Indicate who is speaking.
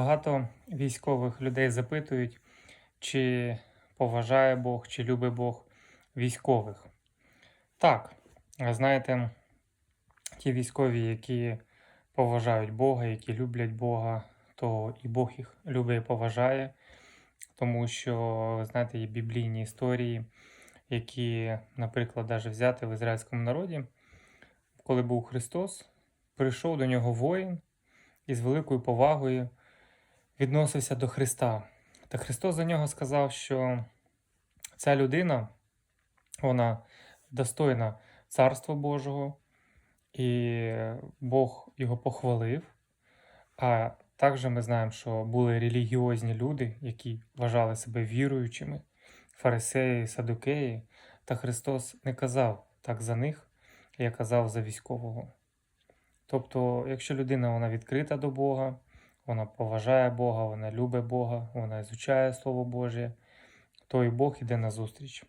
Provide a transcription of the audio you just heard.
Speaker 1: Багато військових людей запитують, чи поважає Бог, чи любить Бог військових. Так, знаєте, ті військові, які поважають Бога, які люблять Бога, то і Бог їх любить і поважає, тому що, знаєте, є біблійні історії, які, наприклад, навіть взяти в ізраїльському народі, коли був Христос, прийшов до нього воїн і з великою повагою відносився до Христа. Та Христос за нього сказав, що ця людина, вона достойна Царства Божого, і Бог його похвалив. А також ми знаємо, що були релігіозні люди, які вважали себе віруючими, фарисеї, садукеї, та Христос не казав так за них, як казав за військового. Тобто, якщо людина вона відкрита до Бога, вона поважає Бога, вона любить Бога, вона ізучає Слово Боже, то і Бог іде на зустріч.